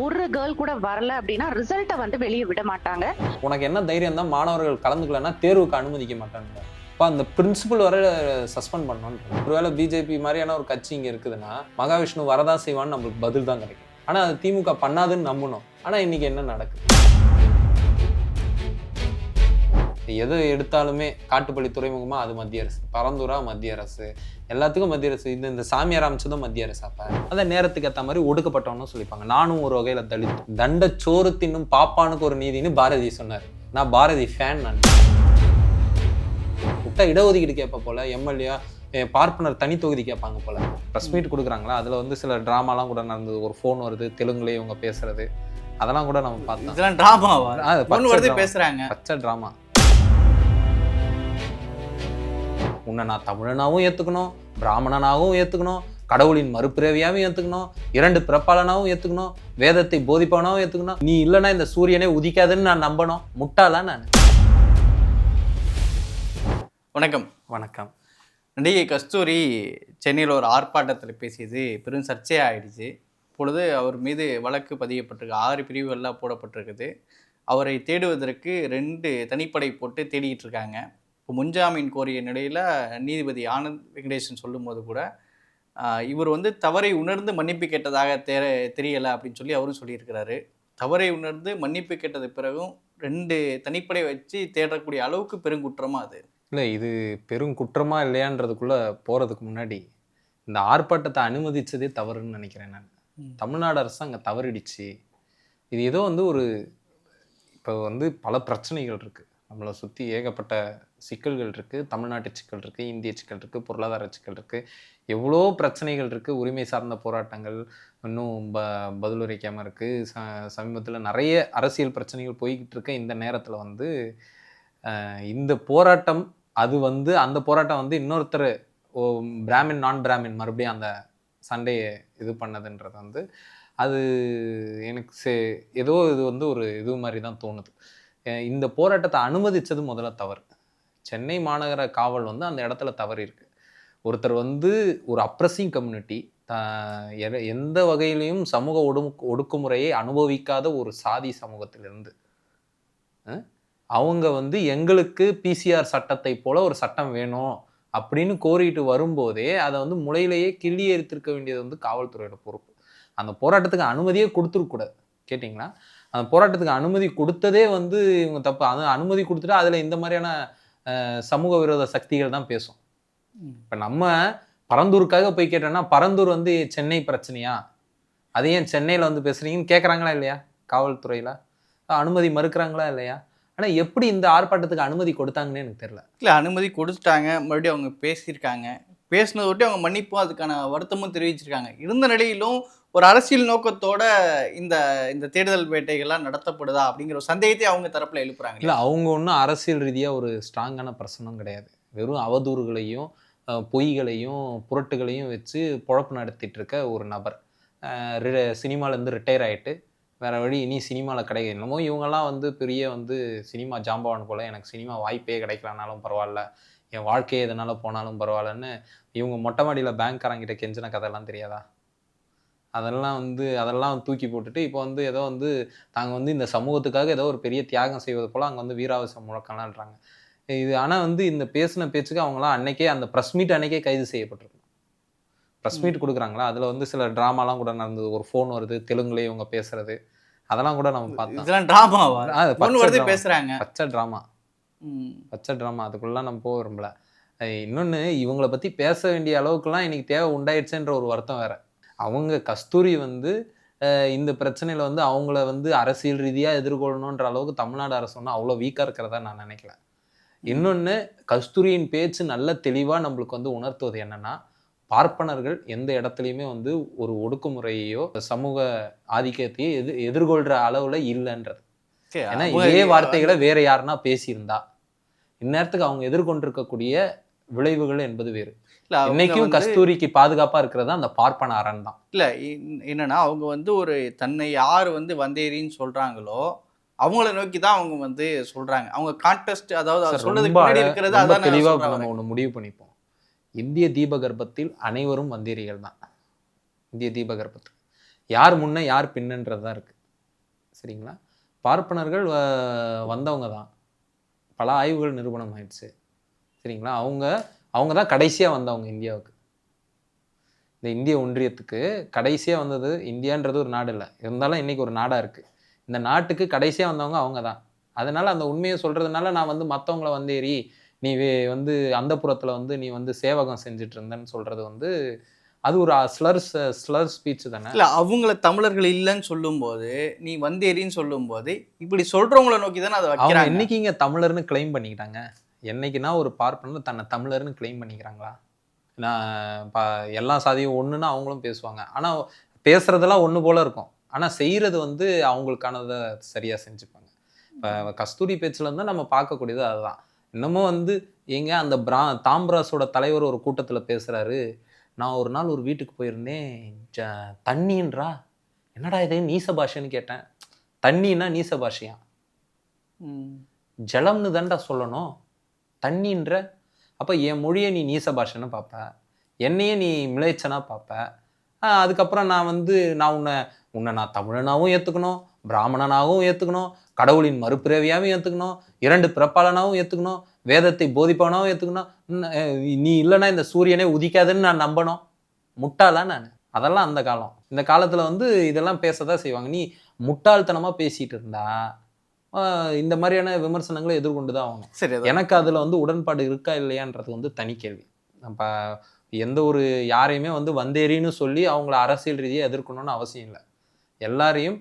ஒரு கேர்ள் கூட வரல அப்படின்னா ரிசல்ட்டை வந்து வெளியே விட மாட்டாங்க. உனக்கு என்ன தைரியம் தான் மாணவர்கள் கலந்துக்கலன்னா தேர்வுக்கு அனுமதிக்க மாட்டாங்க. இப்போ அந்த பிரின்சிபல் வர சஸ்பெண்ட் பண்ணணும். ஒருவேளை பிஜேபி மாதிரியான ஒரு கட்சி இங்கே இருக்குதுன்னா மகாவிஷ்ணு வரதான் செய்வான்னு நம்மளுக்கு பதில் தான் கிடைக்கும். ஆனால் அது திமுக பண்ணாதுன்னு நம்பணும். ஆனால் இன்னைக்கு என்ன நடக்குது? எது எடுத்தாலுமே காட்டுப்பள்ளி துறைமுகமா அது மத்திய அரசு. பரந்தூரா மத்திய அரசு. எல்லாத்துக்கும் மத்திய அரசு. இந்த இந்த சாமியார் அமைச்சதும் மத்திய அரசு அப்ப? அந்த நேரத்துக்கு ஏற்ற மாதிரி ஒடுக்கப்பட்டவனும் சொல்லிப்பாங்க. நானும் ஒரு வகையில தலித். தண்ட சோறு தின்னும் பாப்பானுக்கு ஒரு நீதின்னு பாரதி சொன்னார். நான் பாரதி ஃபேன் நான். விட்டா இடஒதுக்கீடு கேட்ப போல. எம்எல்ஏ பார்ப்பனர் தனி தொகுதி கேட்பாங்க போல. ப்ரெஸ் மீட் கொடுக்குறாங்களா? அதில் வந்து சில ட்ராமாலாம் கூட நடந்தது. ஒரு ஃபோன் வருது தெலுங்குலேயே இவங்க பேசுறது. அதெல்லாம் கூட நம்ம பார்த்தோம். இதெல்லாம் டிராமாவா வருது. பேசுறாங்க. பச்சை ட்ராமா உன்னை நான் தமிழனாவும் ஏற்றுக்கணும் பிராமணனாகவும் ஏற்றுக்கணும் கடவுளின் மறுபிறவியாகவும் ஏற்றுக்கணும் இரண்டு பிறப்பாளனாகவும் ஏற்றுக்கணும் வேதத்தை போதிப்பவனாகவும் ஏற்றுக்கணும் நீ இல்லைன்னா இந்த சூரியனே உதிக்காதுன்னு நான் நம்பணும். முட்டாளா நான்? வணக்கம். வணக்கம். நடிகை கஸ்தூரி சென்னையில் ஒரு ஆர்ப்பாட்டத்தில் பேசியது பெரும் சர்ச்சையாக ஆயிடுச்சு இப்பொழுது அவர் மீது வழக்கு பதியப்பட்டிருக்கு. ஆறு பிரிவுகள்லாம் போடப்பட்டிருக்குது. அவரை தேடுவதற்கு ரெண்டு தனிப்படை போட்டு தேடிட்டு இருக்காங்க. இப்போ முன்ஜாமீன் கோரிய நிலையில் நீதிபதி ஆனந்த் வெங்கடேசன் சொல்லும்போது கூட இவர் வந்து தவறை உணர்ந்து மன்னிப்பு கேட்டதாக தெ தெரியலை அப்படின்னு சொல்லி அவரும் சொல்லியிருக்கிறாரு. தவறை உணர்ந்து மன்னிப்பு கேட்டது பிறகும் ரெண்டு தனிப்படை வச்சு தேடக்கூடிய அளவுக்கு பெருங்குற்றமா அது? இல்லை இது பெரும் குற்றமா இல்லையான்றதுக்குள்ள போறதுக்கு முன்னாடி இந்த ஆர்ப்பாட்டத்தை அனுமதிச்சதே தவறுன்னு நினைக்கிறேன் நான். தமிழ்நாடு அரசு அங்கே தவறிடுச்சு. இது ஏதோ வந்து ஒரு இப்போ வந்து பல பிரச்சனைகள் இருக்கு. நம்மளை சுற்றி ஏகப்பட்ட சிக்கல்கள் இருக்குது தமிழ்நாட்டு சிக்கல் இருக்குது இந்திய சிக்கல் இருக்குது பொருளாதார சிக்கல் இருக்குது எவ்வளோ பிரச்சனைகள் இருக்குது உரிமை சார்ந்த போராட்டங்கள் இன்னும் ப பதிலுரைக்காமல் இருக்குது ச சமீபத்தில் நிறைய அரசியல் பிரச்சனைகள் போய்கிட்டு இருக்க இந்த நேரத்தில் வந்து இந்த போராட்டம் அது வந்து அந்த போராட்டம் வந்து இன்னொருத்தர் ஓ பிராமின் நான் பிராமின் மறுபடியும் அந்த சண்டையை இது பண்ணதுன்றது வந்து அது எனக்கு சே ஏதோ இது வந்து ஒரு இது மாதிரி தான் தோணுது. இந்த போராட்டத்தை அனுமதிச்சது முதல்ல தவறு. சென்னை மாநகர காவல் வந்து அந்த இடத்துல தவறு இருக்குது ஒருத்தர் வந்து ஒரு அப்ரஸிங் கம்யூனிட்டி எந்த வகையிலையும் சமூக ஒடு ஒடுக்குமுறையை அனுபவிக்காத ஒரு சாதி சமூகத்திலிருந்து அவங்க வந்து எங்களுக்கு பிசிஆர் சட்டத்தை போல ஒரு சட்டம் வேணும் அப்படின்னு கோரிட்டு வரும்போதே அதை வந்து முளையிலேயே கிள்ளி எரித்திருக்க வேண்டியது வந்து காவல்துறையோட பொறுப்பு. அந்த போராட்டத்துக்கு அனுமதியே கொடுத்துருக்கூடாது கேட்டிங்களா? போராட்டத்துக்கு அனுமதி கொடுத்ததே வந்து இவங்க தப்பு. அது அனுமதி கொடுத்துட்டு அதில் இந்த மாதிரியான சமூக விரோத சக்திகள் தான் பேசும். இப்போ நம்ம பரந்தூருக்காக போய் கேட்டோம்னா பரந்தூர் வந்து சென்னை பிரச்சனையா? அது ஏன் சென்னையில் வந்து பேசுறீங்கன்னு கேட்குறாங்களா இல்லையா? காவல்துறையில்? அனுமதி மறுக்கிறாங்களா இல்லையா? ஆனால் எப்படி இந்த ஆர்ப்பாட்டத்துக்கு அனுமதி கொடுத்தாங்கன்னு எனக்கு தெரியல. இல்லை அனுமதி கொடுத்துட்டாங்க. மறுபடியும் அவங்க பேசியிருக்காங்க. பேசினதை விட்டு அவங்க மன்னிப்பும் அதுக்கான வருத்தமும் தெரிவிச்சிருக்காங்க. இருந்த நிலையிலும் ஒரு அரசியல் நோக்கத்தோட இந்த இந்த தேடுதல் வேட்டைகள்லாம் நடத்தப்படுதா அப்படிங்கிற ஒரு சந்தேகத்தை அவங்க தரப்பில் எழுப்புறாங்க இல்லை அவங்க ஒன்றும் அரசியல் ரீதியாக ஒரு ஸ்ட்ராங்கான பிரசனம் கிடையாது. வெறும் அவதூறுகளையும் பொய்களையும் புரட்டுகளையும் வச்சு பொழப்பு நடத்திட்டு இருக்க ஒரு நபர். சினிமாலேருந்து ரிட்டையர் ஆகிட்டு வேற வழி இனி சினிமாவில் கிடைக்க என்னமோ இவங்கெல்லாம் வந்து பெரிய வந்து சினிமா ஜாம்பவான் போல் எனக்கு சினிமா வாய்ப்பே கிடைக்கலனாலும் பரவாயில்ல என் வாழ்க்கையே எதனால போனாலும் பரவாயில்லன்னு இவங்க மொட்டை மாடியில் பேங்க்காரங்கிட்ட கெஞ்சின கதையெல்லாம் தெரியாதா? அதெல்லாம் வந்து அதெல்லாம் தூக்கி போட்டுட்டு இப்போ வந்து ஏதோ வந்து தாங்க வந்து இந்த சமூகத்துக்காக ஏதோ ஒரு பெரிய தியாகம் செய்வது போல் அங்கே வந்து வீராவசம் முழக்கம்லான்றாங்க இது ஆனால் வந்து இந்த பேசின பேச்சுக்கு அவங்களாம் அன்னைக்கே அந்த ப்ரெஸ் மீட் அன்னைக்கே கைது செய்யப்பட்டிருக்கும். ப்ரெஸ் மீட் கொடுக்குறாங்களா? அதில் வந்து சில ட்ராமாலாம் கூட நடந்தது. ஒரு ஃபோன் வருது தெலுங்குலேயே இவங்க பேசுறது. அதெல்லாம் கூட நம்ம பார்த்தோம் இதெல்லாம் டிராமாவா பச்சை. பேசுறாங்க. பச்சை ட்ராமா. பச்சை ட்ராமா அதுக்குள்ளலாம் நம்ம போக விரும்பல. அஹ் இன்னொன்னு இவங்கள பத்தி பேச வேண்டிய அளவுக்குலாம் இன்னைக்கு தேவை உண்டாயிடுச்சுன்ற ஒரு வருத்தம் வேற. அவங்க கஸ்தூரி வந்து இந்த பிரச்சனையில வந்து அவங்கள வந்து அரசியல் ரீதியா எதிர்கொள்ளணுன்ற அளவுக்கு தமிழ்நாடு அரசு ஒன்றும் அவ்வளோ வீக்கா இருக்கிறதா நான் நினைக்கல. இன்னொன்னு கஸ்தூரியின் பேச்சு நல்ல தெளிவா நம்மளுக்கு வந்து உணர்த்துவது என்னன்னா பார்ப்பனர்கள் எந்த இடத்துலையுமே வந்து ஒரு ஒடுக்குமுறையையோ சமூக ஆதிக்கத்தையோ எதிர் எதிர்கொள்ற அளவுல இல்லைன்றது. ஏன்னா இதே வார்த்தைகளை வேற யாருன்னா பேசியிருந்தா இந்நேரத்துக்கு அவங்க எதிர்கொண்டிருக்கக்கூடிய விளைவுகள் என்பது வேறு. இன்னைக்கும் கஸ்தூரிக்கு பாதுகாப்பா இருக்கிறது அந்த பார்ப்பன அரண் தான். இல்ல என்னன்னா அவங்க வந்து ஒரு தன்னை யார் வந்து வந்தேரின்னு சொல்றாங்களோ அவங்கள நோக்கி தான் அவங்க வந்து சொல்றாங்க. அவங்க கான்டெஸ்ட் அதாவது சொல்றதுக்கு இருக்கிறது அதான் நம்ம ஒண்ணு முடிவு பண்ணிப்போம். இந்திய தீபகற்பத்தில் அனைவரும் வந்தேரிகள் தான். இந்திய தீபகற்பத்தில் யார் முன்ன யார் பின்னன்றது தான் இருக்குது சரிங்களா? பார்ப்பனர்கள் வந்தவங்க தான். பல ஆய்வுகள் நிரூபணம் ஆயிடுச்சு. சரிங்களா? அவங்க அவங்க தான் கடைசியாக வந்தவங்க இந்தியாவுக்கு. இந்த இந்திய ஒன்றியத்துக்கு கடைசியாக வந்தது இந்தியான்றது ஒரு நாடு இல்லை. இருந்தாலும் இன்னைக்கு ஒரு நாடாக இருக்குது இந்த நாட்டுக்கு கடைசியாக வந்தவங்க அவங்க தான் அதனால் அந்த உண்மையை சொல்கிறதுனால நான் வந்து மற்றவங்கள வந்து ஏறி நீ வந்து அந்த வந்து நீ வந்து சேவகம் செஞ்சுட்டு இருந்தேன்னு சொல்கிறது வந்து அது ஒரு ஸ்லர்ஸ் ஸ்லர் ஸ்பீச் தானே? இல்ல அவங்கள தமிழர்கள் இல்லைன்னு சொல்லும்போது நீ வந்தேரின்னு சொல்லும்போது இப்படி சொல்றவங்கள நோக்கி தானே அதை அவங்க வைக்கிறாங்க என்னைக்கு இங்க தமிழர்னு கிளைம் பண்ணிக்கிட்டாங்க? என்னைக்குன்னா ஒரு பார்ப்பனர் தன்னை தமிழர்னு கிளைம் பண்ணிக்கிறாங்களா? நான் பா எல்லா சாதியும் ஒண்ணுன்னா அவங்களும் பேசுவாங்க. ஆனா பேசுறதெல்லாம் ஒண்ணு போல இருக்கும். ஆனா செய்யறது வந்து அவங்களுக்கானதை சரியா செஞ்சுப்பாங்க. இப்போ கஸ்தூரி பேச்சுல இருந்து நம்ம பார்க்கக்கூடியது அதுதான். இன்னமும் வந்து எங்க அந்த பிரா தாம்ராஸோட தலைவர் ஒரு கூட்டத்துல பேசுறாரு. நான் ஒரு நாள் ஒரு வீட்டுக்கு போயிருந்தேன். ஜ தண்ணின்றா? என்னடா இது? நீச பாஷைன்னு கேட்டேன். தண்ணின்னா நீச பாஷையா. ஜலம்னு தான்டா சொல்லணும். தண்ணின்ற அப்போ என் மொழியை நீ நீச பாஷைன்னு பார்ப்ப என்னையே நீ மிளைச்சனா பார்ப்ப அதுக்கப்புறம் நான் வந்து நான் உன்னை உன்னை நான் தமிழனாகவும் ஏற்றுக்கணும் பிராமணனாகவும் ஏற்றுக்கணும் கடவுளின் மறுபிறவியாகவும் ஏற்றுக்கணும் இரண்டு பிறப்பாளனாகவும் ஏற்றுக்கணும் வேதத்தை போதிப்பவனாகவும் ஏற்றுக்கணும் நீ இல்லைன்னா இந்த சூரியனே உதிக்காதுன்னு நான் நம்பணும். முட்டாளா நான். அதெல்லாம் அந்த காலம். இந்த காலத்தில் வந்து இதெல்லாம் பேச தான் செய்வாங்க. நீ முட்டாள்தனமாக பேசிகிட்டு இருந்தா இந்த மாதிரியான விமர்சனங்களை எதிர்கொண்டு தான் ஆகணும். சரி. எனக்கு அதில் வந்து உடன்பாடு இருக்கா இல்லையான்றது வந்து தனி கேள்வி. நம்ம எந்த ஒரு யாரையுமே வந்து வந்தேரின்னு சொல்லி அவங்கள அரசியல் ரீதியாக எதிர்க்கணும்னு அவசியம் இல்லை. எல்லாரையும்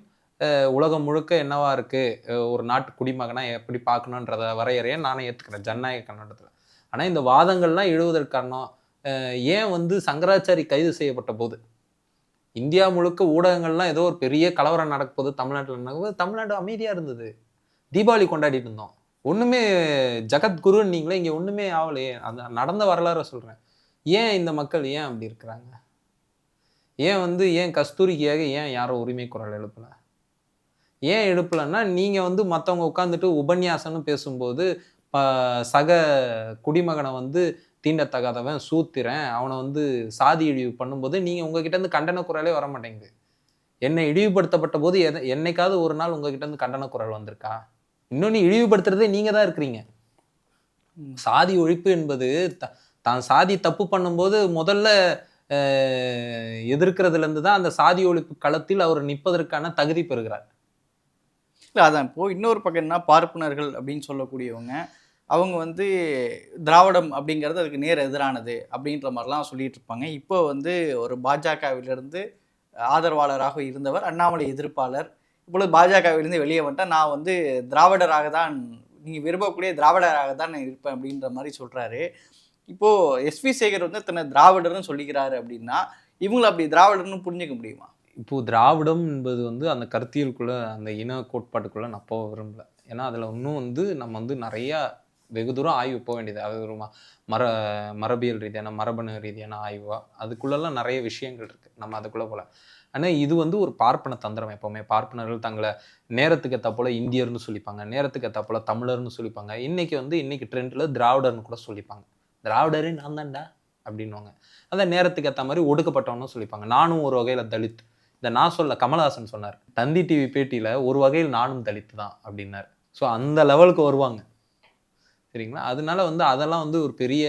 உலகம் முழுக்க என்னவா இருக்கு? அஹ், ஒரு நாட்டு குடிமகனா எப்படி பார்க்கணுன்றத வரையறையை நானே ஏற்றுக்கிறேன் ஜனநாயக கண்ணோட்டத்தில். ஆனால் இந்த வாதங்கள்லாம் எழுவதற்கு காரணம் அஹ், ஏன் வந்து சங்கராச்சாரி கைது செய்யப்பட்ட போது? இந்தியா முழுக்க ஊடகங்கள்லாம் ஏதோ ஒரு பெரிய கலவரம் நடக்க போகுது தமிழ்நாட்டில் நடக்கும்போது தமிழ்நாடு அமைதியாக இருந்தது. தீபாவளி கொண்டாடிட்டு இருந்தோம். ஒன்றுமே ஜகத்குருன்னு நீங்களே இங்கே ஒன்றுமே ஆகலையே அந்த நடந்த வரலாறை சொல்கிறேன் ஏன் இந்த மக்கள் ஏன் அப்படி இருக்கிறாங்க? ஏன் வந்து ஏன் கஸ்தூரிக்காக ஏன் யாரும் உரிமை குரல் எழுப்பலை? ஏன் எழுப்பலைன்னா நீங்கள் வந்து மற்றவங்க உட்காந்துட்டு உபன்யாசம்னு பேசும்போது சக குடிமகனை வந்து தீண்டத்தகாதவன் சூத்திரன் அவனை வந்து சாதி இழிவு பண்ணும்போது நீங்கள் உங்ககிட்ட இருந்து கண்டன குரலே வர மாட்டேங்குது என்னை இழிவுபடுத்தப்பட்ட போது எதை என்னைக்காவது ஒரு நாள் உங்ககிட்ட இருந்து கண்டன குரல் வந்திருக்கா? இன்னொன்று இழிவுபடுத்துறதே நீங்கள் தான் இருக்கிறீங்க. சாதி ஒழிப்பு என்பது த- தான் சாதி தப்பு பண்ணும்போது முதல்ல எதிர்க்கிறதுலேருந்து தான் அந்த சாதி ஒழிப்பு களத்தில் அவர் நிற்பதற்கான தகுதி பெறுகிறார். இல்லை அதான். இப்போது இன்னொரு பக்கம் என்ன பார்ப்பனர்கள் அப்படின்னு சொல்லக்கூடியவங்க அவங்க வந்து திராவிடம் அப்படிங்கிறது அதுக்கு நேர் எதிரானது அப்படின்ற மாதிரிலாம் சொல்லிட்டு இருப்பாங்க. இப்போ வந்து ஒரு பாஜகவிலிருந்து ஆதரவாளராக இருந்தவர் அண்ணாமலை எதிர்ப்பாளர். இப்பொழுது பாஜகவிலிருந்து வெளியே வந்துட்டா நான் வந்து திராவிடராக தான் நீங்கள் விரும்பக்கூடிய திராவிடராக தான் நான் இருப்பேன் அப்படின்ற மாதிரி சொல்கிறாரு இப்போது எஸ்வி சேகர் வந்து தன்னை திராவிடர்னு சொல்லிக்கிறாரு அப்படின்னா இவங்களை அப்படி திராவிடர்னு புரிஞ்சுக்க முடியுமா? இப்போது திராவிடம் என்பது வந்து அந்த கருத்தியலுக்குள்ளே அந்த இன கோட்பாட்டுக்குள்ளே நான் போக விரும்பல. ஏன்னா அதில் இன்னும் வந்து நம்ம வந்து நிறையா வெகு தூரம் ஆய்வு போக வேண்டியது. அது ஒரு மர மரபியல் ரீதியான மரபணு ரீதியான ஆய்வாக அதுக்குள்ளெல்லாம் நிறைய விஷயங்கள் இருக்குது நம்ம அதுக்குள்ளே போகல ஆனால் இது வந்து ஒரு பார்ப்பன தந்திரம் எப்போவுமே. பார்ப்பனர்கள் தங்களை நேரத்துக்கு தப்போல இந்தியர்னு சொல்லிப்பாங்க நேரத்துக்கு தப்போல தமிழர்னு சொல்லிப்பாங்க. இன்னைக்கு வந்து இன்னைக்கு ட்ரெண்டில் திராவிடர்னு கூட சொல்லிப்பாங்க. திராவிடரே நான் தான்டா அப்படின்னுவாங்க. அதான் நேரத்துக்கு ஏற்ற மாதிரி ஒடுக்கப்பட்டவனும் சொல்லிப்பாங்க. நானும் ஒரு வகையில் தலித். இந்த நான் சொல்ல கமலஹாசன் சொன்னார். தந்தி டிவி பேட்டியில் ஒரு வகையில் நானும் தலித் தான் அப்படின்னார். ஸோ அந்த லெவலுக்கு வருவாங்க. சரிங்களா? அதனால வந்து அதெல்லாம் வந்து ஒரு பெரிய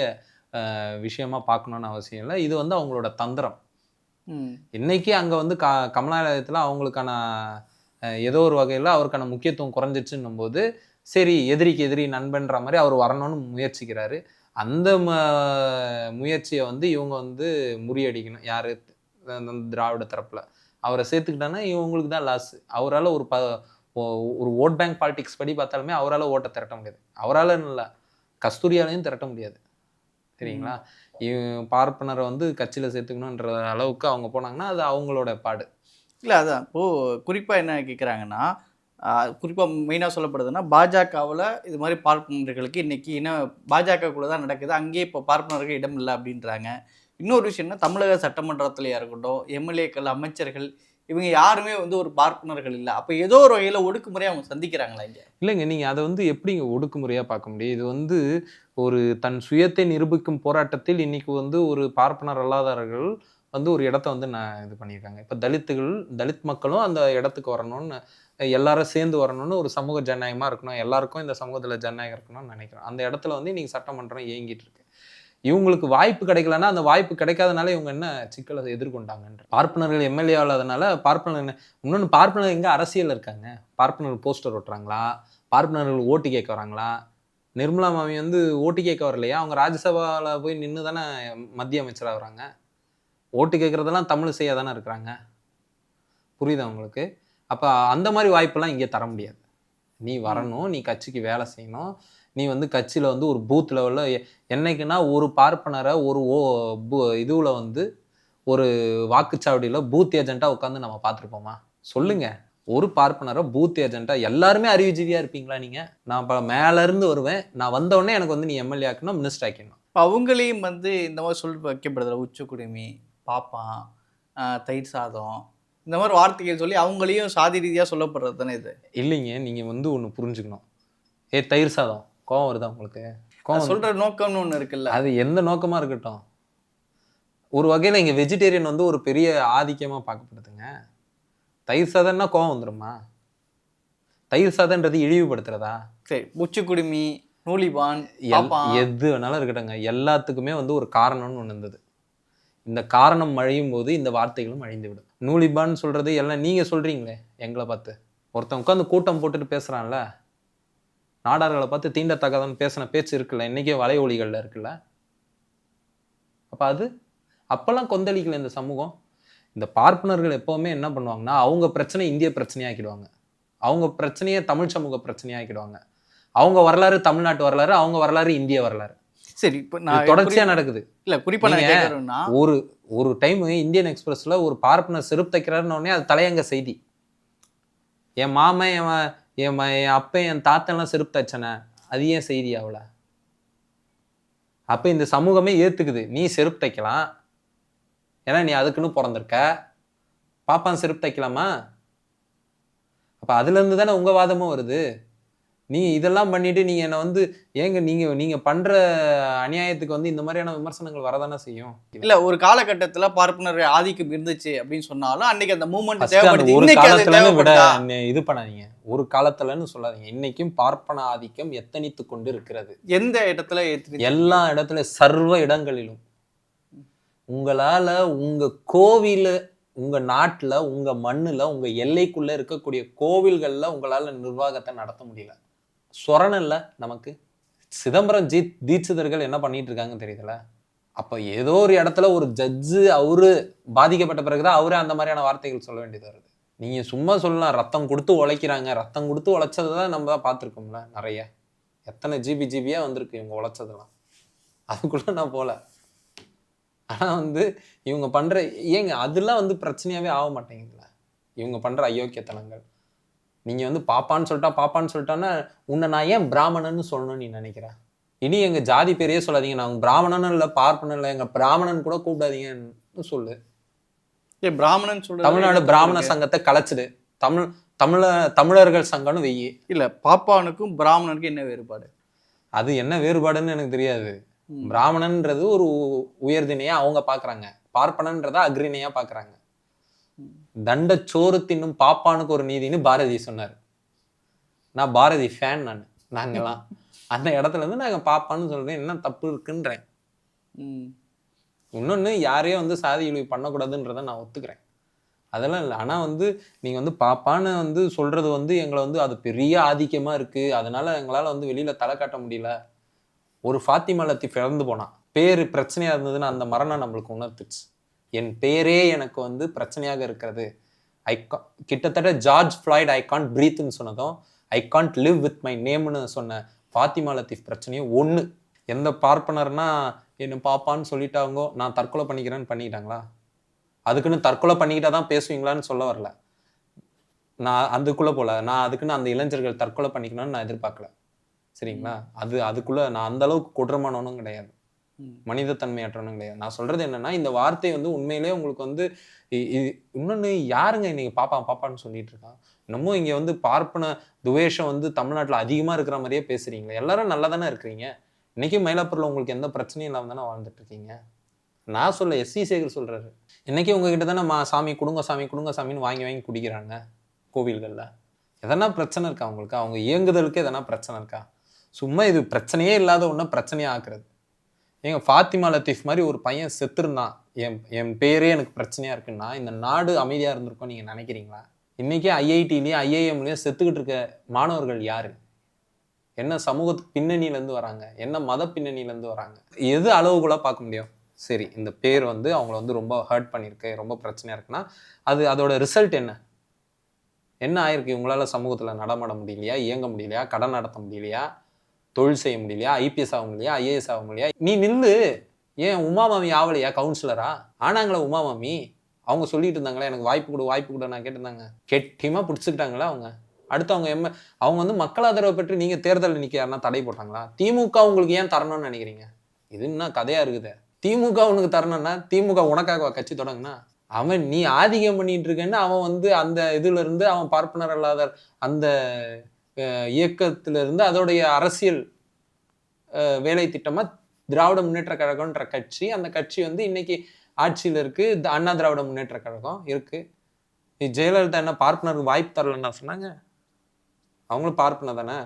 விஷயமா பார்க்கணுன்னு அவசியம் இல்லை. இது வந்து அவங்களோட தந்திரம். இன்னைக்கு அங்க வந்து க கமலாலயத்துல அவங்களுக்கான ஏதோ ஒரு வகையில் அவருக்கான முக்கியத்துவம் குறைஞ்சிச்சுன்னும் போது சரி எதிரிக்கு எதிரி நண்பன்ற மாதிரி அவர் வரணும்னு முயற்சிக்கிறாரு. அந்த ம- முயற்சியை வந்து இவங்க வந்து முறியடிக்கணும். யாரு? அந்த திராவிட தரப்புல. அவரை சேர்த்துக்கிட்டாங்கன்னா இவங்களுக்கு தான் லாஸ் அவரால் ஒரு ப ஒரு ஓட் பேங்க் பாலிடிக்ஸ் படி பார்த்தாலுமே அவரால் ஓட்டை திரட்ட முடியாது. அவரால் இல்லை கஸ்தூரியாலையும் திரட்ட முடியாது. சரிங்களா? பார்ப்பனரை வந்து கட்சியில் சேர்த்துக்கணுன்ற அளவுக்கு அவங்க போனாங்கன்னா அது அவங்களோட பாடு. இல்லை அதான். இப்போது குறிப்பாக என்ன கேட்குறாங்கன்னா குறிப்பாக மெயினாக சொல்லப்படுதுன்னா பாஜகவில் இது மாதிரி பார்ப்பனர்களுக்கு இன்றைக்கி என்ன பாஜகக்குள்ளே தான் நடக்குது அங்கேயே இப்போ பார்ப்பனருக்கு இடம் இல்லை அப்படின்றாங்க. இன்னொரு விஷயம்னா தமிழக சட்டமன்றத்துலையாக இருக்கட்டும் எம்எல்ஏக்கள் அமைச்சர்கள் இவங்க யாருமே வந்து ஒரு பார்ப்பனர்கள் இல்லை. அப்போ ஏதோ ஒரு வகையில் ஒடுக்குமுறையை அவங்க சந்திக்கிறாங்களா இங்கே? இல்லைங்க நீங்கள் அதை வந்து எப்படிங்க ஒடுக்குமுறையாக பார்க்க முடியும்? இது வந்து ஒரு தன் சுயத்தை நிரூபிக்கும் போராட்டத்தில் இன்னைக்கு வந்து ஒரு பார்ப்பனர் அல்லாதவர்கள் வந்து ஒரு இடத்த வந்து நான் இது பண்ணியிருக்காங்க. இப்போ தலித்துகள் தலித் மக்களும் அந்த இடத்துக்கு வரணும்னு எல்லாரும் சேர்ந்து வரணும்னு ஒரு சமூக ஜனநாயகமாக இருக்கணும். எல்லாருக்கும் இந்த சமூகத்தில் ஜனநாயகம் இருக்கணும்னு நினைக்கிறேன் அந்த இடத்துல வந்து நீங்கள் சட்டமன்றம் இயங்கிட்டு இருக்கு. இவங்களுக்கு வாய்ப்பு கிடைக்கலன்னா அந்த வாய்ப்பு கிடைக்காதனால இவங்க என்ன சிக்கலை எதிர்கொண்டாங்கன்ற. பார்ப்பனர்கள் எம்எல்ஏ ஆகாதனால பார்ப்பனர் இன்னொன்று பார்ப்பனர் எங்கே அரசியல் இருக்காங்க? பார்ப்பனர் போஸ்டர் ஓட்டுறாங்களா பார்ப்பனர்கள் ஓட்டு கேட்க வராங்களா? நிர்மலா மாமி வந்து ஓட்டு கேட்க வரலையா? அவங்க ராஜ்யசபாவில் போய் நின்று தானே மத்திய அமைச்சராக வராங்க? ஓட்டு கேட்குறதெல்லாம் தமிழ் செய்ய தானே இருக்கிறாங்க? புரியுதா உங்களுக்கு? அப்போ அந்த மாதிரி வாய்ப்பெல்லாம் இங்கே தர முடியாது. நீ வரணும் நீ கட்சிக்கு வேலை செய்யணும். நீ வந்து கட்சியில் வந்து ஒரு பூத் லெவலில் என்னைக்குன்னா ஒரு பார்ப்பனரை ஒரு ஓ இதுவில் வந்து ஒரு வாக்குச்சாவடியில் பூத் ஏஜென்ட்டாக உட்காந்து நம்ம பார்த்துருப்போமா? சொல்லுங்க. ஒரு பார்ப்பனரை பூத் ஏஜென்ட்டாக எல்லாருமே அறிவுஜீவியாக இருப்பீங்களா நீங்கள் நான் இப்போ மேலேருந்து வருவேன். நான் வந்த உடனே எனக்கு வந்து நீ எம்எல்ஏ ஆக்கணும் மினிஸ்டர் ஆக்கணும் அவங்களையும் வந்து இந்த மாதிரி சொல்லி வைக்கப்படுதுல உச்ச குடுமி பாப்பான் தயிர் சாதம் இந்த மாதிரி வார்த்தைகள் சொல்லி அவங்களையும் சாதி ரீதியாக சொல்லப்படுறது தானே இது? இல்லைங்க நீங்கள் வந்து ஒன்று புரிஞ்சுக்கணும். ஏ தயிர் சாதம். கோவம் வருதா உங்களுக்கு? கோவம் சொல்ற நோக்கம்னு ஒன்று இருக்குல்ல. அது எந்த நோக்கமாக இருக்கட்டும். ஒரு வகையில் இங்கே வெஜிடேரியன் வந்து ஒரு பெரிய ஆதிக்கமாக பார்க்கப்படுதுங்க. தயிர் சாதம்னா கோவம் வந்துருமா? தயிர் சாதம்ன்றது இழிவுபடுத்துறதா? சரி உச்சி குடுமி நூலிபான் எது வேணாலும் இருக்கட்டுங்க எல்லாத்துக்குமே வந்து ஒரு காரணம்னு ஒன்று இருந்தது. இந்த காரணம் மழியும் போது இந்த வார்த்தைகளும் அழிந்து விடும் நூலிபான்னு சொல்றது எல்லாம் நீங்க சொல்றீங்களே எங்களை பார்த்து. ஒருத்தன் உட்காந்து கூட்டம் போட்டுட்டு பேசுறான்ல. நாடார்களை பார்த்து தீண்டத்தகாதன்னு பேசின பேச்சு இருக்குல்ல இன்னைக்கே வலை ஒலிகள்ல இருக்குல்ல? அப்ப அது அப்பெல்லாம் கொந்தளிக்கல இந்த சமூகம். இந்த பார்ப்பனர்கள் எப்பவுமே என்ன பண்ணுவாங்கன்னா அவங்க பிரச்சனை இந்திய பிரச்சனையாக்கிடுவாங்க. அவங்க பிரச்சனையை தமிழ் சமூக பிரச்சனையாக்கிடுவாங்க. அவங்க வரலாறு தமிழ்நாட்டு வரலாறு அவங்க வரலாறு இந்திய வரலாறு. சரி இப்போ நான் தொடர்ச்சியா குறி- நடக்குது. இல்ல குறிப்பா நான் நீங்க- கேட்கறேன்னா ஒரு ஒரு டைம் இந்தியன் எக்ஸ்பிரஸ்ல ஒரு பார்ப்பனர் செருப்பு தைக்கிறாருன்னு உடனே அது தலையங்க செய்தி. என் மாமன் என் என் ம- என் அப்பன் என் தாத்தன்லாம் செருப்பு தைச்சனே அது ஏன் செய்தி அவள? அப்போ இந்த சமூகமே ஏற்றுக்குது நீ செருப்பு தைக்கலாம் ஏன்னா நீ அதுக்குன்னு பிறந்திருக்க. பாப்பான் செருப்பு தைக்கலாமா அப்போ அதுலேருந்து தானே உங்கள் வாதமும் வருது. நீங்க இதெல்லாம் பண்ணிட்டு நீங்க என்ன வந்து ஏங்க நீங்க நீங்க பண்ற அநியாயத்துக்கு வந்து இந்த மாதிரியான விமர்சனங்கள் வரதானே செய்யும்? இல்ல ஒரு காலகட்டத்துல பார்ப்பனர் ஆதிக்கம் இருந்துச்சு அப்படின்னு சொன்னாலும் அன்னைக்கு அந்த மூமெண்ட் தேவைப்படுது. ஒரு காலத்துலன்னு விட இது பண்ணாதீங்க. ஒரு காலத்துலன்னு சொல்லாதீங்க. இன்னைக்கும் பார்ப்பன ஆதிக்கம் எத்தனித்து கொண்டு இருக்கிறது எந்த இடத்துல எல்லா இடத்துல சர்வ இடங்களிலும். உங்களால உங்க கோவில உங்க நாட்டுல உங்க மண்ணுல உங்க எல்லைக்குள்ள இருக்கக்கூடிய கோவில்கள்ல உங்களால நிர்வாகத்தை நடத்த முடியல. சொரணம் நமக்கு சிதம்பரம் ஜீத் தீட்சிதர்கள் என்ன பண்ணிட்டு இருக்காங்கன்னு தெரியுதுல அப்போ ஏதோ ஒரு இடத்துல ஒரு ஜட்ஜு அவரு பாதிக்கப்பட்ட பிறகுதான் அவரே அந்த மாதிரியான வார்த்தைகள் சொல்ல வேண்டியது வருது. நீங்கள் சும்மா சொல்லலாம் ரத்தம் கொடுத்து உழைக்கிறாங்க. ரத்தம் கொடுத்து உழைச்சதை தான் நம்ம தான் பார்த்துருக்கோம்ல நிறைய. எத்தனை ஜிபி ஜிபியாக வந்திருக்கு இவங்க உழைச்சதெல்லாம். அதுக்குள்ள நான் போகல ஆனால் வந்து இவங்க பண்ணுற ஏங்க அதெல்லாம் வந்து பிரச்சனையாகவே ஆக மாட்டேங்குதுல இவங்க பண்ணுற அயோக்கியத்தனங்கள். நீங்க வந்து பாப்பான்னு சொல்லிட்டா பாப்பான்னு சொல்லிட்டான்னா உன்னை நான் ஏன் பிராமணன்னு சொல்லணும்னு நீ நினைக்கிற? இனி எங்க ஜாதி பேரையே சொல்லாதீங்க. நான் பிராமணனும் இல்லை பார்ப்பனும் இல்லை. எங்க பிராமணன் கூட கூப்பிடாதீங்கன்னு சொல்லு. ஏய், பிராமணன் சொல்றது தமிழ்நாடு பிராமண? சங்கத்தை கலைச்சிடு. தமிழ் தமிழ தமிழர்கள் சங்கம்னு வெயி. இல்ல பாப்பானுக்கும் பிராமணனுக்கும் என்ன வேறுபாடு? அது என்ன வேறுபாடுன்னு எனக்கு தெரியாது. பிராமணன்றது ஒரு உ- உயர்திணையா அவங்க பாக்குறாங்க. பார்ப்பனன்றத அக்ரிணையா பாக்குறாங்க. தண்ட சோறு தின்னும் பாப்பானுக்கு ஒரு நீதின்னு பாரதி சொன்னார். நான் பாரதி ஃபேன் நான். நாங்கெல்லாம் அந்த இடத்துல இருந்து நாங்க பாப்பான்னு சொல்றேன் என்ன தப்பு இருக்குன்றேன். ம். இன்னொன்னு யாரையும் வந்து சாதி இழிவு பண்ணக்கூடாதுன்றதை நான் ஒத்துக்கிறேன். அதெல்லாம் இல்லை. ஆனால் வந்து நீங்கள் வந்து பாப்பான்னு வந்து சொல்கிறது வந்து எங்களை வந்து அது பெரிய ஆதிக்கமாக இருக்குது அதனால எங்களால் வந்து வெளியில் தலை காட்ட முடியல. ஒரு ஃபாத்திமா லத்தீஃப் இறந்து போனான். பேர் பிரச்சனையாக இருந்ததுன்னு அந்த மரணம் நம்மளுக்கு உணர்த்துச்சு. என் பேரே எனக்கு வந்து பிரச்சனையாக இருக்கிறது. ஐ கிட்டத்தட்ட ஜார்ஜ் ஃப்ளாய்ட் ஐ காண்ட் ப்ரீத்னு சொன்னதும் I can't live with my நேம்னு சொன்ன ஃபாத்திமா லத்தீஃப் பிரச்சனையும் ஒன்று எந்த பார்ப்பனர்னா என்ன பாப்பான்னு சொல்லிட்டாங்கோ நான் தற்கொலை பண்ணிக்கிறேன்னு பண்ணிக்கிட்டாங்களா அதுக்குன்னு தற்கொலை பண்ணிக்கிட்டா தான் பேசுவீங்களான்னு சொல்ல வரல. நான் அதுக்குள்ள போல நான் அதுக்குன்னு அந்த இளைஞர்கள் தற்கொலை பண்ணிக்கணும்னு நான் எதிர்பார்க்கல. சரிங்களா? அது அதுக்குள்ள நான் அந்த அளவுக்கு கொடூரமானவனும் கிடையாது. மனிதத்தன்மையற்றவனும் கிடையாது நான் சொல்றது என்னன்னா இந்த வார்த்தை வந்து உண்மையிலேயே உங்களுக்கு வந்து இ- இ- இன்னொன்னு யாருங்க இன்னைக்கு பாப்பா பாப்பான்னு சொல்லிட்டு இருக்கான் இன்னமும் இங்க வந்து பார்ப்பன துவேஷம் வந்து தமிழ்நாட்டில் அதிகமா இருக்கிற மாதிரியே பேசுறீங்களே. எல்லாரும் நல்லா தானே இருக்கிறீங்க? இன்னைக்கும் மயிலாப்பூர்ல உங்களுக்கு எந்த பிரச்சனையும் இல்லாம தானே வாழ்ந்துட்டு இருக்கீங்க நான் சொல்ல எஸ்சி சேகர் சொல்றாரு. இன்னைக்கு உங்ககிட்ட தானே மா சாமி கொடுங்க சாமி கொடுங்க சாமின்னு வாங்கி வாங்கி குடிக்கிறாங்க கோவில்களில். எதனா பிரச்சனை இருக்கா அவங்களுக்கு அவங்க இயங்குதலுக்கு எதனா பிரச்சனை இருக்கா? சும்மா இது பிரச்சனையே இல்லாத ஒன்று பிரச்சனையே ஆக்குறது. ஏங்க ஃபாத்திமா லத்தீஃப் மாதிரி ஒரு பையன் செத்துருந்தான். என் என் பேரே எனக்கு பிரச்சனையாக இருக்குன்னா இந்த நாடு அமைதியாக இருந்திருக்கும் நீங்கள் நினைக்கிறீங்களா? இன்றைக்கே ஐஐடிலையும் ஐஐஎம்லையும் செத்துக்கிட்டு இருக்க மாணவர்கள் யார்? என்ன சமூகத்துக்கு பின்னணியிலேருந்து வராங்க? என்ன மத பின்னணியிலேருந்து வராங்க? எது அளவுகளா பார்க்க முடியும். சரி இந்த பேர் வந்து அவங்கள வந்து ரொம்ப ஹர்ட் பண்ணியிருக்கு ரொம்ப பிரச்சனையாக இருக்குன்னா அது அதோட ரிசல்ட் என்ன? என்ன ஆயிருக்கு? இவங்களால சமூகத்தில் நடமாட முடியலையா? இயங்க முடியலையா? கடன் நடத்த முடியலையா? தொழில் செய்ய முடியலையா? ஐபிஎஸ் ஆக முடியலையா? ஐஏஎஸ் ஆக முடியலையா? நீ நில்லு. ஏன் உமா மாமி ஆவலையா? கவுன்சிலரா ஆனாங்களா உமா மாமி? அவங்க சொல்லிட்டு இருந்தாங்களா? எனக்கு வாய்ப்பு கொடு வாய்ப்பு கொடு நான் கேட்டிருந்தாங்க. கெட்டியமாக பிடிச்சிக்கிட்டாங்களா அவங்க? அடுத்து அவங்க எம் அவங்க வந்து மக்கள் ஆதரவை பெற்று நீங்கள் தேர்தலில் நிற்க யாருன்னா தடை போட்டாங்களா? திமுக உங்களுக்கு ஏன் தரணும்னு நினைக்கிறீங்க? இது என்ன கதையாக இருக்குது? திமுக உனக்கு தரணும்னா திமுக உனக்காக கட்சி தொடங்குனா? அவன் நீ ஆதிக்கம் பண்ணிட்டு இருக்கேன்னு அவன் வந்து அந்த இதுல இருந்து அவன் பார்ப்பனர் அல்லாத அந்த அஹ், இயக்கத்துல இருந்து அதோடைய அரசியல் வேலை திட்டமா திராவிட முன்னேற்ற கழகம்ன்ற கட்சி அந்த கட்சி வந்து இன்னைக்கு ஆட்சியில் இருக்கு. அண்ணா திராவிட முன்னேற்ற கழகம் இருக்கு. இது ஜெயலலிதா என்ன பார்ப்பனருக்கு வாய்ப்பு தரலன்னா சொன்னாங்க. அவங்களும் பார்ப்பன தானே?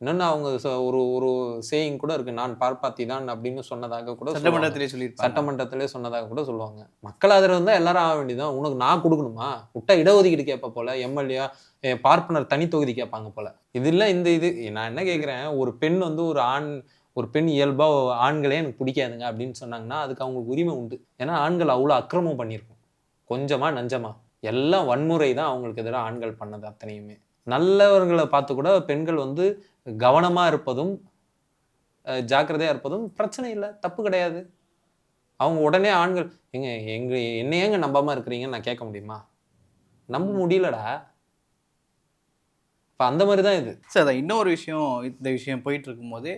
இன்னொன்னு அவங்க ஒரு ஒரு சேயிங் கூட இருக்கு. நான் பார்ப்பாத்தி தான் அப்படின்னு சொன்னதாக கூட. சட்டமன்றத்திலே சொல்லியிருப்பாங்க. சட்டமன்றத்திலே சொன்னதாக கூட சொல்லுவாங்க. மக்கள் ஆதரவு இருந்தால் எல்லாரும் ஆக வேண்டியதான் உனக்கு நான் கொடுக்கணுமா? விட்டா இடஒதுக்கீடு கேட்ப போல. எம்எல்ஏ என் பார்ப்பனர் தனி தொகுதி கேட்பாங்க போல. இது இந்த இது நான் என்ன கேட்குறேன் ஒரு பெண் வந்து ஒரு ஆண் ஒரு பெண் இயல்பாக ஆண்களே எனக்கு பிடிக்காதுங்க அப்படின்னு சொன்னாங்கன்னா அதுக்கு அவங்களுக்கு உரிமை உண்டு. ஏன்னா ஆண்கள் அவ்வளோ அக்கிரமம் பண்ணியிருக்கும். கொஞ்சமா நஞ்சமா. எல்லாம் வன்முறை தான் அவங்களுக்கு எதிராக ஆண்கள் பண்ணது அத்தனையுமே. நல்லவர்களை பார்த்து கூட பெண்கள் வந்து கவனமாக இருப்பதும் ஜாக்கிரதையாக இருப்பதும் பிரச்சனை இல்லை தப்பு கிடையாது. அவங்க உடனே ஆண்கள் எங்க எங்க என்ன ஏங்க இருக்கிறீங்கன்னு நான் கேட்க முடியுமா? நம்ப முடியலடா. இப்போ அந்த மாதிரி தான் இது. சார் அதான் இன்னொரு விஷயம் இந்த விஷயம் போயிட்டு இருக்கும்போது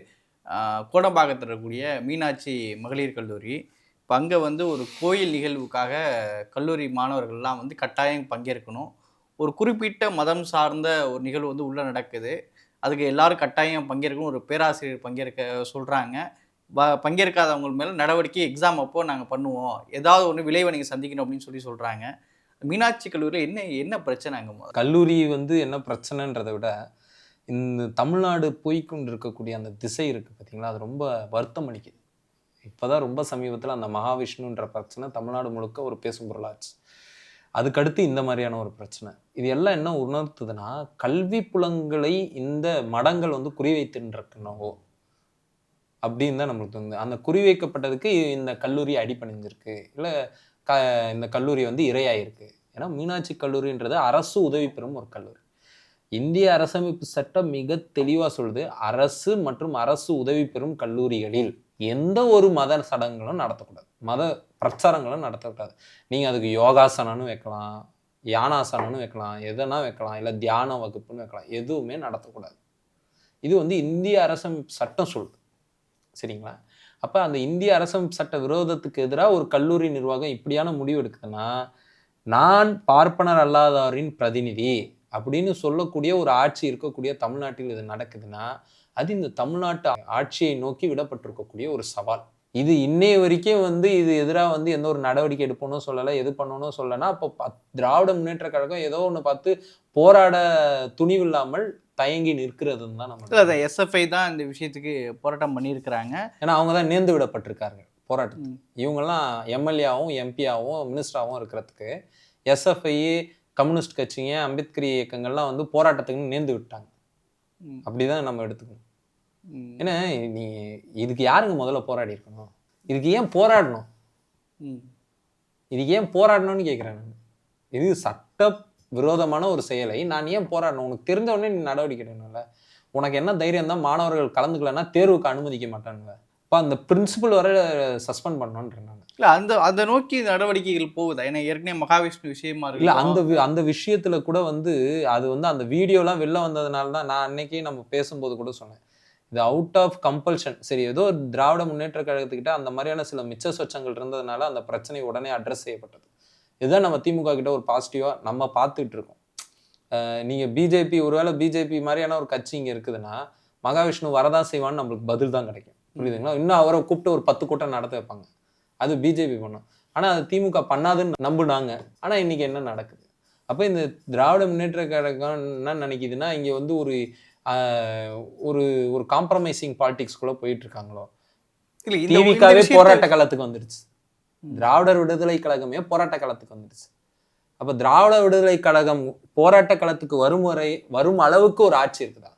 கோடம்பாக்கத்தில் இருக்கக்கூடிய மீனாட்சி மகளிர் கல்லூரி இப்போ அங்கே வந்து ஒரு கோயில் நிகழ்வுக்காக கல்லூரி மாணவர்கள்லாம் வந்து கட்டாயம் பங்கேற்கணும். ஒரு குறிப்பிட்ட மதம் சார்ந்த ஒரு நிகழ்வு வந்து உள்ளே நடக்குது. அதுக்கு எல்லாரும் கட்டாயம் பங்கேற்கணும் ஒரு பேராசிரியர் பங்கேற்க சொல்கிறாங்க பங்கேற்காதவங்க மேலே நடவடிக்கை எக்ஸாம் அப்போ நாங்கள் பண்ணுவோம். ஏதாவது ஒன்று விளைவை நீங்கள் சந்திக்கணும் அப்படின்னு சொல்லி சொல்கிறாங்க மீனாட்சி கல்லூரியில் என்ன என்ன பிரச்சனை அங்கே கல்லூரி வந்து என்ன பிரச்சனைன்றதை விட இந்த தமிழ்நாடு போய்கொண்டு இருக்கக்கூடிய அந்த திசை இருக்குது பார்த்தீங்களா அது ரொம்ப வருத்தம் அளிக்குது. இப்போதான் ரொம்ப சமீபத்தில் அந்த மகாவிஷ்ணுன்ற பிரச்சனை தமிழ்நாடு முழுக்க ஒரு பேசும் பொருளாச்சு. அதுக்கடுத்து இந்த மாதிரியான ஒரு பிரச்சனை. இது எல்லாம் என்ன உணர்த்துதுன்னா கல்வி புலங்களை இந்த மடங்கள் வந்து குறிவைத்துருக்கனவோ அப்படின்னு தான் நம்மளுக்கு தோணுது அந்த குறிவைக்கப்பட்டதுக்கு இந்த கல்லூரி அடிபணிஞ்சிருக்கு. இல்லை க இந்த கல்லூரி வந்து இரையாயிருக்கு. ஏன்னா மீனாட்சி கல்லூரின்றது அரசு உதவி பெறும் ஒரு கல்லூரி. இந்திய அரசமைப்பு சட்டம் மிக தெளிவாக சொல்லுது. அரசு மற்றும் அரசு உதவி பெறும் கல்லூரிகளில் எந்த ஒரு மத சடங்குகளும் நடத்தக்கூடாது. மத பிரச்சாரங்களும் நடத்தக்கூடாது. நீங்கள் அதுக்கு யோகாசனம்னு வைக்கலாம் யானாசனம்னு வைக்கலாம் எதனா வைக்கலாம் இல்லை தியான வகுப்புன்னு வைக்கலாம். எதுவுமே நடத்தக்கூடாது. இது வந்து இந்திய அரசமைப்பு சட்டம் சொல்லுது. சரிங்களா? அப்போ அந்த இந்திய அரசமைப்பு சட்ட விரோதத்துக்கு எதிராக ஒரு கல்லூரி நிர்வாகம் இப்படியான முடிவு எடுக்குதுன்னா நான் பார்ப்பனர் அல்லாதாரின் பிரதிநிதி அப்படின்னு சொல்லக்கூடிய ஒரு ஆட்சி இருக்கக்கூடிய தமிழ்நாட்டில் இது நடக்குதுன்னா அது இந்த தமிழ்நாட்டு ஆட்சியை நோக்கி விடப்பட்டிருக்கக்கூடிய ஒரு சவால். இது இன்னைய வரைக்கும் வந்து இது எதிராக வந்து எந்த ஒரு நடவடிக்கை எடுப்பணும் சொல்லலை எது பண்ணணும் சொல்லலைன்னா அப்போ திராவிட முன்னேற்ற கழகம் ஏதோ ஒன்று பார்த்து போராட துணிவில்லாமல் தயங்கி நிற்கிறதுன்னு தான் நம்ம இல்லை அதை எஸ்எஃப்ஐ தான் இந்த விஷயத்துக்கு போராட்டம் பண்ணியிருக்கிறாங்க ஏன்னா அவங்க தான் நேர்ந்து விடப்பட்டிருக்கார்கள் போராட்டத்துக்கு. இவங்கெல்லாம் எம்எல்ஏவும் எம்பியாவும் மினிஸ்டராகவும் இருக்கிறதுக்கு எஸ்எஃப்ஐ கம்யூனிஸ்ட் கட்சிங்க அம்பேத்கர் இயக்கங்கள்லாம் வந்து போராட்டத்துக்கு நேர்ந்து விட்டாங்க. அப்படிதான் நம்ம எடுத்துக்கணும். ஏன்னா நீ இதுக்கு யாருங்க முதல்ல போராடி இருக்கணும் இதுக்கு ஏன் போராடணும். இதுக்கு ஏன் போராடணும்னு கேட்குறேன் நான் இது சட்ட விரோதமான ஒரு செயலை நான் ஏன் போராடணும்? உனக்கு தெரிஞ்ச உடனே நீ நடவடிக்கை எடுக்கணும்ல. உனக்கு என்ன தைரியம் தான் மாணவர்கள் கலந்துக்கலன்னா தேர்வுக்கு அனுமதிக்க மாட்டானுங்க. அப்போ அந்த பிரின்சிபல் வர சஸ்பெண்ட் பண்ணணுன்றேன் நான் இல்ல அந்த அந்த நோக்கி நடவடிக்கைகள் போகுதா? ஏன்னா ஏற்கனவே மகாவிஷ்ணு விஷயமா இல்ல இருக்கு அந்த வி- அந்த விஷயத்துல கூட வந்து அது வந்து அந்த வீடியோலாம் வெளில வந்ததுனால தான் நான் அன்னைக்கு நம்ம பேசும்போது கூட சொன்னேன். இது அவுட் ஆஃப் கம்பல்ஷன் சரி ஏதோ திராவிட முன்னேற்ற கழகத்துக்கிட்ட அந்த மாதிரியான சில மிச்ச சொச்சங்கள் இருந்ததுனால அந்த பிரச்சனை உடனே அட்ரஸ் செய்யப்பட்டது. இதுதான் நம்ம திமுக கிட்ட ஒரு பாசிட்டிவா நம்ம பார்த்துட்டு இருக்கோம். அஹ் நீங்க பிஜேபி ஒருவேளை பிஜேபி மாதிரியான ஒரு கட்சி இங்க இருக்குதுன்னா மகாவிஷ்ணு வரதான் செய்வான்னு நம்மளுக்கு பதில் தான் கிடைக்கும். புரியுதுங்களா? இன்னும் அவரை கூப்பிட்டு ஒரு பத்து கூட்டம் நடத்த வைப்பாங்க. அது பிஜேபி பண்ணும் ஆனா அது திமுக பண்ணாதுன்னு நம்புனாங்க. ஆனா இன்னைக்கு என்ன நடக்குது? அப்ப இந்த திராவிட முன்னேற்ற கழகம் என்ன நினைக்குதுன்னா இங்க வந்து ஒரு ஒரு ஒரு காம்ப்ரமைசிங் பாலிடிக்ஸ்குள்ள போயிட்டு இருக்காங்களோ? டிவிக்காவே போராட்ட காலத்துக்கு வந்துருச்சு. திராவிடர் விடுதலை கழகமே போராட்ட காலத்துக்கு வந்துடுச்சு. அப்போ திராவிட விடுதலை கழகம் போராட்ட களத்துக்கு வரும் வரை வரும் அளவுக்கு ஒரு ஆட்சி இருக்குதா?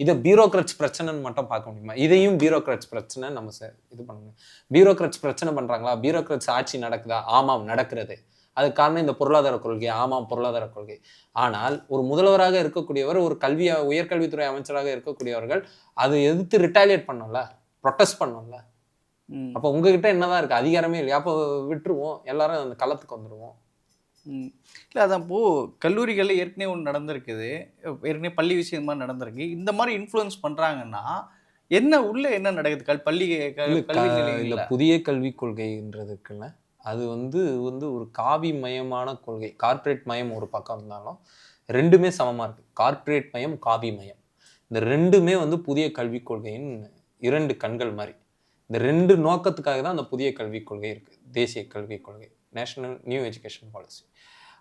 இதை பியூரோக்ரட்ஸ் பிரச்சனைன்னு மட்டும் பார்க்க முடியுமா? இதையும் பியூரோக்ரட்ஸ் பிரச்சனை நம்ம சார் இது பண்ணணும் பியூரோக்ரட்ஸ் பிரச்சனை பண்ணுறாங்களா பியூரோக்ரட்ஸ் ஆட்சி நடக்குதா? ஆமாம் நடக்கிறது. அதுக்கு காரணம் இந்த பொருளாதார கொள்கை. ஆமாம் பொருளாதார கொள்கை. ஆனால் ஒரு முதல்வராக இருக்கக்கூடியவர் ஒரு கல்வி உயர்கல்வித்துறை அமைச்சராக இருக்கக்கூடியவர்கள் அதை எதிர்த்து ரிட்டாலியேட் பண்ணோம்ல? ப்ரொட்டஸ்ட் பண்ணோம்ல? அப்போ உங்ககிட்ட என்னதான் இருக்கு? அதிகாரமே இல்லையா? அப்போ விட்டுருவோம். எல்லாரும் அந்த களத்துக்கு வந்துருவோம். ம். இல்ல அதான் இப்போ கல்லூரிகள்ல ஏற்கனவே ஒன்று நடந்திருக்குது. ஏற்கனவே பள்ளி விஷயமா நடந்திருக்கு. இந்த மாதிரி இன்ஃப்ளூயன்ஸ் பண்றாங்கன்னா என்ன உள்ள என்ன நடக்குது? கல் பள்ளி இல்ல, புதிய கல்விக் கொள்கைன்றது இருக்குல்ல அது வந்து வந்து ஒரு காவி மயமான கொள்கை. கார்ப்பரேட் மயம் ஒரு பக்கம் இருந்தாலும் ரெண்டுமே சமமா இருக்கு. கார்ப்பரேட் மயம் காவி மயம் இந்த ரெண்டுமே வந்து புதிய கல்விக் கொள்கையின் இரண்டு கண்கள் மாதிரி. இந்த ரெண்டு நோக்கத்துக்காக தான் அந்த புதிய கல்விக் கொள்கை இருக்கு. தேசிய கல்விக் கொள்கை நேஷனல் நியூ எஜுகேஷன் பாலிசி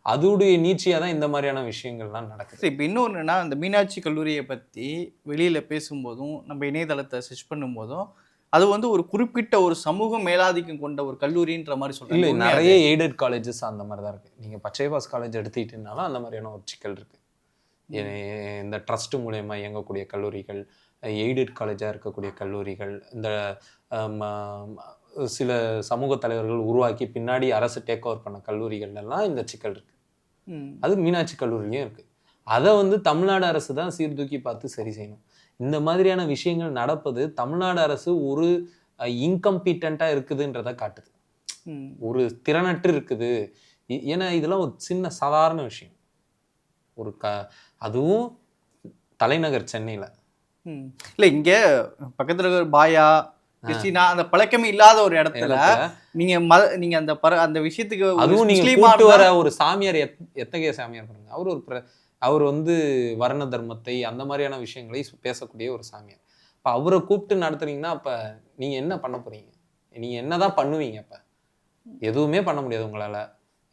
அதோடைய நீட்சியாக தான் இந்த மாதிரியான விஷயங்கள்லாம் நடக்குது. இப்போ இன்னொன்றுனா இந்த மீனாட்சி கல்லூரியை பற்றி வெளியில் பேசும்போதும் நம்ம இணையதளத்தை சர்ச் பண்ணும்போதும் அது வந்து ஒரு குறிப்பிட்ட ஒரு சமூக மேலாதிக்கம் கொண்ட ஒரு கல்லூரின்ற மாதிரி உண்மையா நிறைய எய்டட் காலேஜஸ் அந்த மாதிரி தான் இருக்கு. நீங்க பச்சைபாஸ் காலேஜ் எடுத்துக்கிட்டீங்கனாலும் அந்த மாதிரியான ஒரு சிக்கல் இருக்கு. எ- இந்த ட்ரஸ்ட் மூலயமா இயங்கக்கூடிய கல்லூரிகள் எய்டட் காலேஜாக இருக்கக்கூடிய கல்லூரிகள் இந்த சில சமூக தலைவர்கள் உருவாக்கி பின்னாடி அரசு டேக் ஓவர் பண்ண கல்லூரிகள் எல்லாம் இந்த சிக்கல் இருக்கு ம். அது மீனாட்சி கல்லூரிலையும் இருக்கு அதை வந்து தமிழ்நாடு அரசு தான் சீர்தூக்கி பார்த்து சரி செய்யணும் இந்த மாதிரியான விஷயங்கள் நடப்பது தமிழ்நாடு அரசு ஒரு இன்கம்பீட்டண்ட்டாக இருக்குதுன்றதை காட்டுது. ஒரு திறனற்று இருக்குது ஏன்னா இதெல்லாம் ஒரு சின்ன சாதாரண விஷயம் ஒரு க அதுவும் தலைநகர் சென்னையில். இல்ல இங்க பக்கத்துல இருக்கிற பாயா கிறிஸ்டினா அந்த பழக்கமே இல்லாத ஒரு இடத்துல நீங்க மத நீங்க அந்த பர அந்த விஷயத்துக்கு ஒரு அதுவும் நீங்க வர ஒரு சாமியார் எத் எத்தகைய சாமியார் பாருங்க. அவர் ஒரு அவர் வந்து வர்ண தர்மத்தை அந்த மாதிரியான விஷயங்களை பேசக்கூடிய ஒரு சாமியார். அப்ப அவரை கூப்பிட்டு நடத்துறீங்கன்னா அப்ப நீங்க என்ன பண்ண போறீங்க? நீங்க என்னதான் பண்ணுவீங்க அப்ப? எதுவுமே பண்ண முடியாது உங்களால.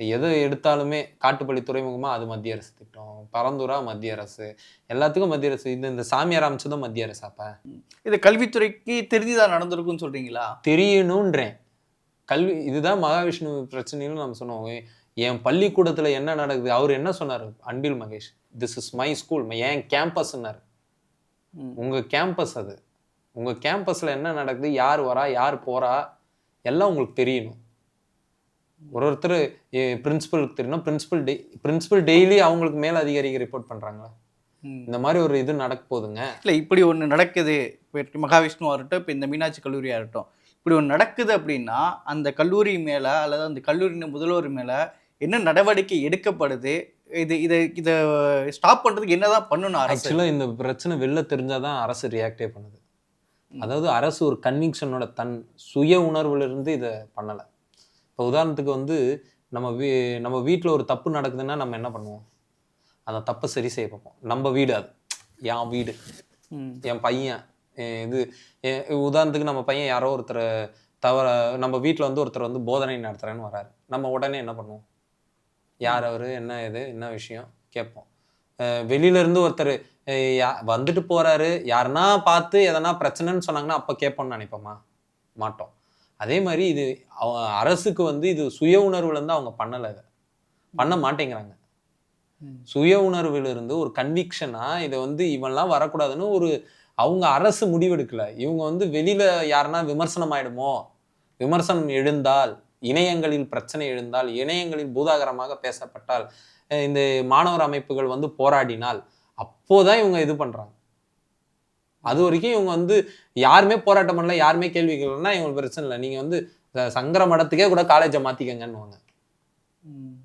எது எடுத்தாலுமே காட்டுப்பள்ளி துறைமுகமா அது மத்திய அரசு திட்டம். பரந்தூரா மத்திய அரசு. எல்லாத்துக்கும் மத்திய அரசு. இந்த இந்த சாமியார் அமைச்சதும் மத்திய அரசு அப்ப இது கல்வித்துறைக்கு தெரிஞ்சுதான் நடந்திருக்கும்னு சொல்றீங்களா? தெரியணுன்றேன். கல்வி இதுதான் மகாவிஷ்ணு பிரச்சனைன்னு நம்ம சொன்னோம். என் பள்ளிக்கூடத்துல என்ன நடக்குது? அவர் என்ன சொன்னார்? Anbil Mahesh this is my school என் கேம்பஸ்ன்னாரு ம். உங்க கேம்பஸ் அது. உங்க கேம்பஸ்ல என்ன நடக்குது? யார் வரா? யார் போறா? எல்லாம் உங்களுக்கு தெரியணும். ஒரு ஒருத்தர் பிரின்சிபலுக்கு தெரியணும் பிரின்சிபல் டெய் பிரின்சிபல் டெய்லி அவங்களுக்கு மேல் அதிகாரிக்கு ரிப்போர்ட் பண்றாங்களா? ம். இந்த மாதிரி ஒரு இது நடக்க போகுதுங்க. இல்லை இப்படி ஒன்று நடக்குது. இப்போ மகாவிஷ்ணுவாக இருக்கட்டும் இப்போ இந்த மீனாட்சி கல்லூரியாக இருக்கட்டும் இப்படி ஒன்று நடக்குது அப்படின்னா அந்த கல்லூரி மேலே அல்லது அந்த கல்லூரியின் முதல்வர் மேலே என்ன நடவடிக்கை எடுக்கப்படுது? இது இதை இதை ஸ்டாப் பண்ணுறதுக்கு என்னதான் பண்ணணும் அரசு? ஆக்சுவலாக இந்த பிரச்சனை வெளில தெரிஞ்சாதான் அரசு ரியாக்டே பண்ணுது. அதாவது அரசு ஒரு கன்விக்ஷனோட தன் சுய உணர்வுல இருந்து இதை பண்ணலை. இப்போ உதாரணத்துக்கு வந்து நம்ம வீ நம்ம வீட்டில் ஒரு தப்பு நடக்குதுன்னா நம்ம என்ன பண்ணுவோம்? அந்த தப்பை சரி செய்ய பார்ப்போம். நம்ம வீடு அது. என் வீடு. என் பையன். இது உதாரணத்துக்கு நம்ம பையன் யாரோ ஒருத்தர் தவற நம்ம வீட்டில் வந்து ஒருத்தர் வந்து போதனை நடத்துறேன்னு வராரு. நம்ம உடனே என்ன பண்ணுவோம்? யார் அவர்? என்ன இது? என்ன விஷயம்? கேட்போம். அஹ் வெளியில இருந்து ஒருத்தர் வந்துட்டு போறாரு. யாருன்னா பார்த்து எதனா பிரச்சனைன்னு சொன்னாங்கன்னா அப்போ கேட்போம்னு நினைப்போமா? மாட்டோம். அதே மாதிரி இது அவ- அரசுக்கு வந்து இது சுய உணர்வுல இருந்து அவங்க பண்ணலை இதை பண்ண மாட்டேங்கிறாங்க. சுய உணர்வுல இருந்து ஒரு கன்விக்ஷனா இதை வந்து இவன்லாம் வரக்கூடாதுன்னு ஒரு அவங்க அரசு முடிவெடுக்கல. இவங்க வந்து வெளியில யாருன்னா விமர்சனம் ஆயிடுமோ? விமர்சனம் எழுந்தால் இணையங்களில் பிரச்சனை எழுந்தால் இணையங்களில் பூதாகரமாக பேசப்பட்டால் இந்த மாணவர் அமைப்புகள் வந்து போராடினால் அப்போதான் இவங்க இது பண்றாங்க. அது வரைக்கும் இவங்க வந்து யாருமே போராட்டம் பண்ணல யாருமே கேள்வி கேட்கலன்னா இவங்களுக்கு பிரச்சனை இல்லை. நீங்க வந்து சங்கர மடத்துக்கே கூட காலேஜை மாத்திக்கங்கன்னுவாங்க ம்.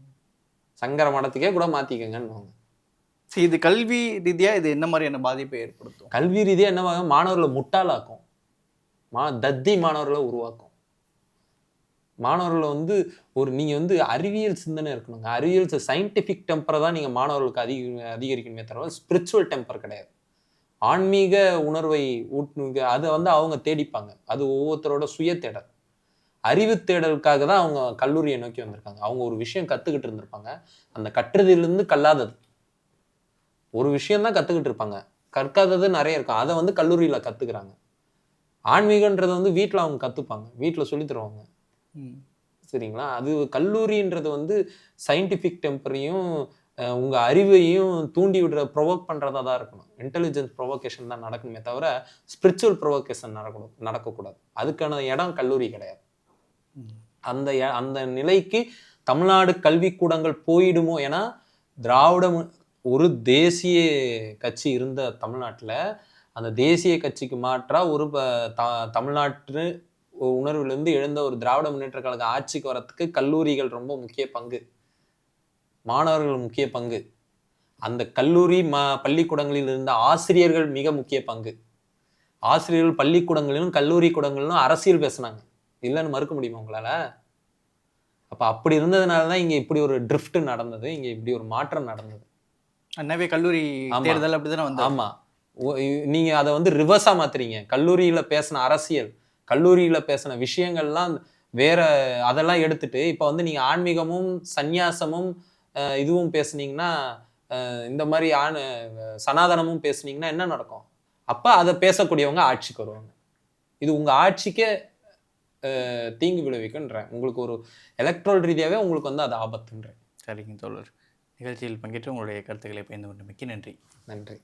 சங்கர மடத்துக்கே கூட மாத்திக்கங்கன்னுவாங்க சரி இது கல்வி ரீதியாக இது என்ன மாதிரியான பாதிப்பை ஏற்படுத்தும்? கல்வி ரீதியா என்னவாக மாணவர்களை முட்டாளாக்கும். மா தத்தி மாணவர்களை உருவாக்கும். மாணவர்களை வந்து ஒரு நீங்க வந்து அறிவியல் சிந்தனை இருக்கணுங்க. அறிவியல் சயின்டிஃபிக் டெம்பரை தான் நீங்க மாணவர்களுக்கு அதிக அதிகரிக்கணுமே தவிர ஸ்பிரிச்சுவல் டெம்பர் கிடையாது. ஆன்மீக உணர்வை ஊட்டு அதை வந்து அவங்க தேடிப்பாங்க. அது ஒவ்வொருத்தரோட சுய தேடல் அறிவு தேடலுக்காக தான் அவங்க கல்லூரியை நோக்கி வந்திருக்காங்க. அவங்க ஒரு விஷயம் கத்துக்கிட்டு இருந்திருப்பாங்க. அந்த கற்றதிலிருந்து கல்லாதது. ஒரு விஷயம் தான் கத்துக்கிட்டு இருப்பாங்க. கற்காதது நிறைய இருக்கும். அதை வந்து கல்லூரியில கத்துக்கிறாங்க. ஆன்மீகன்றதை வந்து வீட்டில் அவங்க கத்துப்பாங்க. வீட்டில் சொல்லி தருவாங்க. சரிங்களா? அது கல்லூரின்றது வந்து சயின்டிஃபிக் டெம்பரையும் உங்கள் அறிவையும் தூண்டி விடுற ப்ரொவோக் பண்ணுறதா தான் இருக்கணும். இன்டெலிஜென்ஸ் ப்ரொவோகேஷன் தான் நடக்கணுமே தவிர ஸ்பிரிச்சுவல் ப்ரொவோகேஷன் நடக்கணும் நடக்கக்கூடாது. அதுக்கான இடம் கல்லூரி கிடையாது. அந்த அந்த நிலைக்கு தமிழ்நாடு கல்விக்கூடங்கள் போயிடுமோ ஏன்னா திராவிடம் ஒரு தேசிய கட்சி இருந்த தமிழ்நாட்டில் அந்த தேசிய கட்சிக்கு மாற்றாக ஒரு ப- த- தமிழ்நாட்டு உணர்விலிருந்து எழுந்த ஒரு திராவிட முன்னேற்ற கழக ஆட்சிக்கு வரத்துக்கு கல்லூரிகள் ரொம்ப முக்கிய பங்கு. மாணவர்கள் முக்கிய பங்கு. அந்த கல்லூரி ம பள்ளிக்கூடங்களில் இருந்த ஆசிரியர்கள் மிக முக்கிய பங்கு. ஆசிரியர்கள் பள்ளிக்கூடங்களிலும் கல்லூரி கூடங்களிலும் அரசியல் பேசுனாங்க. இல்லைன்னு மறுக்க முடியுமா உங்களால? அப்ப அப்படி இருந்ததுனால தான் இங்க இப்படி ஒரு ட்ரிஃப்ட் நடந்தது இங்க இப்படி ஒரு மாற்றம் நடந்தது. அண்ணாவே கல்லூரி. தேர்தல் அப்படிதானே வந்து ஆமா. ஒ- இ- நீங்க அதை வந்து ரிவர்ஸா மாத்துறீங்க. கல்லூரியில பேசின அரசியல் கல்லூரியில பேசின விஷயங்கள்லாம் வேற அதெல்லாம் எடுத்துட்டு இப்ப வந்து நீங்க ஆன்மீகமும் சந்நியாசமும் இதுவும் பேசுனீங்கன்னா இந்த மாதிரி ஆண் சனாதனமும் பேசுனீங்கன்னா என்ன நடக்கும்? அப்ப அதை பேசக்கூடியவங்க ஆட்சிக்கு வருவாங்க. இது உங்க ஆட்சிக்கே தீங்கு விளைவிக்குன்றேன் உங்களுக்கு ஒரு எலக்ட்ரல் ரீதியாவே உங்களுக்கு வந்து அது ஆபத்துன்றேன். சரிங்க தோழர். நிகழ்ச்சியில் பங்கேற்று உங்களுடைய கருத்துக்களை பயந்து கொண்டு மிக்க நன்றி. நன்றி.